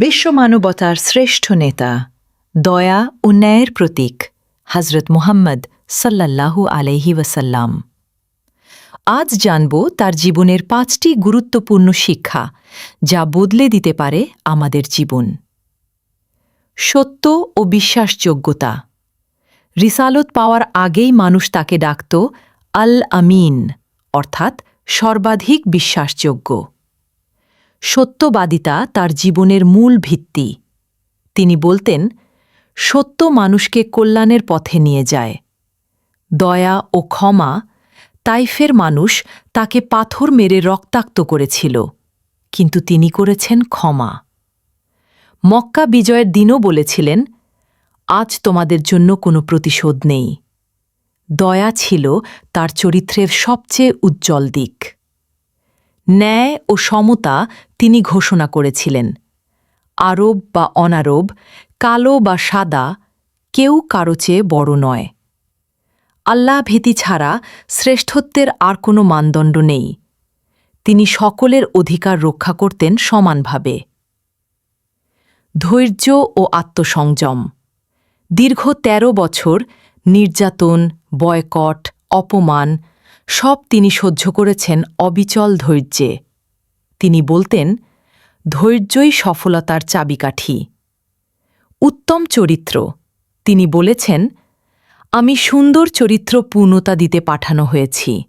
বিশ্ব মানবতার শ্রেষ্ঠ নেতা, দয়া ও ন্যায়ের প্রতীক হজরত মুহাম্মদ সাল্লাল্লাহু আলাইহি ওয়াসাল্লাম। আজ জানব তার জীবনের পাঁচটি গুরুত্বপূর্ণ শিক্ষা, যা বদলে দিতে পারে আমাদের জীবন। সত্য ও বিশ্বাসযোগ্যতা। রিসালত পাওয়ার আগেই মানুষ তাকে ডাকত আল আমিন অর্থাৎ সর্বাধিক বিশ্বাসযোগ্য। সত্যবাদিতা তার জীবনের মূল ভিত্তি। তিনি বলতেন, সত্য মানুষকে কল্যাণের পথে নিয়ে যায়। দয়া ও ক্ষমা তাইফের মানুষ তাকে পাথর মেরে রক্তাক্ত করেছিল, কিন্তু তিনি করেছেন ক্ষমা। মক্কা বিজয়ের দিনও বলেছিলেন, আজ তোমাদের জন্য কোনো প্রতিশোধ নেই। দয়া ছিল তার চরিত্রের সবচেয়ে উজ্জ্বল দিক। ন্যায় ও সমতা তিনি ঘোষণা করেছিলেন। আরব বা অনারব, কালো বা সাদা, কেউ কারও চেয়ে বড় নয়। আল্লাহ ভীতি ছাড়া শ্রেষ্ঠত্বের আর কোনো মানদণ্ড নেই। তিনি সকলের অধিকার রক্ষা করতেন সমানভাবে। ধৈর্য ও আত্মসংযম। দীর্ঘ ১৩ বছর নির্যাতন, বয়কট, অপমান সব তিনি সহ্য করেছেন অবিচল ধৈর্যে। তিনি বলতেন, ধৈর্যই সফলতার চাবিকাঠি। উত্তম চরিত্র। তিনি বলেছেন, আমি সুন্দর চরিত্র পূর্ণতা দিতে পাঠানো হয়েছি।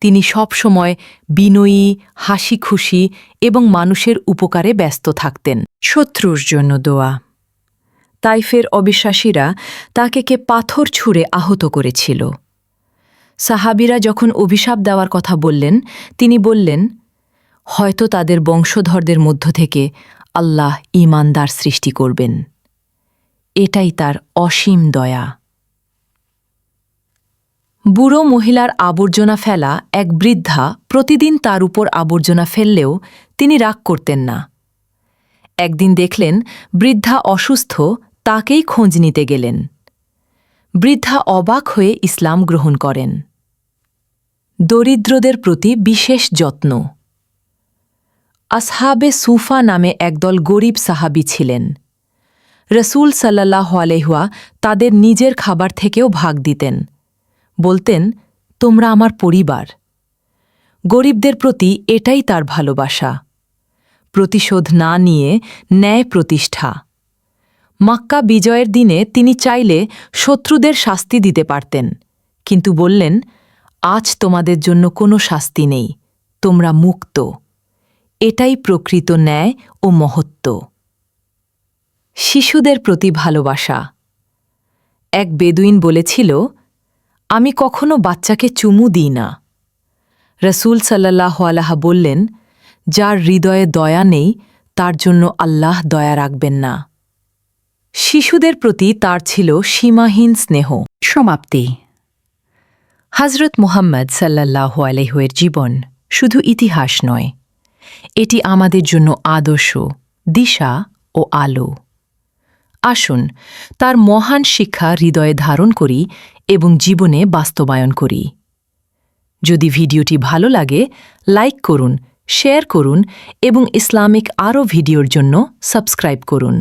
তিনি সবসময় বিনয়ী হাসি খুশি এবং মানুষের উপকারে ব্যস্ত থাকতেন। শত্রুর জন্য দোয়া। তাইফের অবিশ্বাসীরা তাকে কে পাথর ছুঁড়ে আহত করেছিল। সাহাবিরা যখন অভিশাপ দেওয়ার কথা বললেন, তিনি বললেন, হয়তো তাদের বংশধরদের মধ্য থেকে আল্লাহ ঈমানদার সৃষ্টি করবেন। এটাই তার অসীম দয়া। বুড়ো মহিলার আবর্জনা ফেলা এক বৃদ্ধা প্রতিদিন তার উপর আবর্জনা ফেললেও তিনি রাগ করতেন না। একদিন দেখলেন, বৃদ্ধা অসুস্থ, তাকেই খোঁজ নিতে গেলেন। বৃদ্ধা অবাক হয়ে ইসলাম গ্রহণ করেন। দরিদ্রদের প্রতি বিশেষ যত্ন। আসহাবে সুফা নামে একদল গরিব সাহাবি ছিলেন। রসুল সাল্লাহ আলহুয়া তাদের নিজের খাবার থেকেও ভাগ দিতেন। বলতেন, তোমরা আমার পরিবার। গরিবদের প্রতি এটাই তার ভালোবাসা। প্রতিশোধ না নিয়ে ন্যায় প্রতিষ্ঠা। মাক্কা বিজয়ের দিনে তিনি চাইলে শত্রুদের শাস্তি দিতে পারতেন। কিন্তু বললেন আজ তোমাদের জন্য কোনো শাস্তি নেই, তোমরা মুক্ত। এটাই প্রকৃত ন্যায় ও মহত্ব। শিশুদের প্রতি ভালোবাসা। এক বেদুইন বলেছিল, আমি কখনো বাচ্চাকে চুমু দিই না। রসুল সাল্লাহ আলাহা বললেন, যার হৃদয়ে দয়া নেই, তার জন্য আল্লাহ দয়া রাখবেন না। শিশুদের প্রতি তার ছিল সীমাহীন স্নেহ। সমাপ্তি। হজরত মুহাম্মদ সাল্লাহ আলহের জীবন শুধু ইতিহাস নয়, এটি আমাদের জন্য আদর্শ, দিশা ও আলো। আসুন তার মহান শিক্ষা হৃদয়ে ধারণ করি এবং জীবনে বাস্তবায়ন করি। যদি ভিডিওটি ভালো লাগে, লাইক করুন, শেয়ার করুন এবং ইসলামিক আরও ভিডিওর জন্য সাবস্ক্রাইব করুন।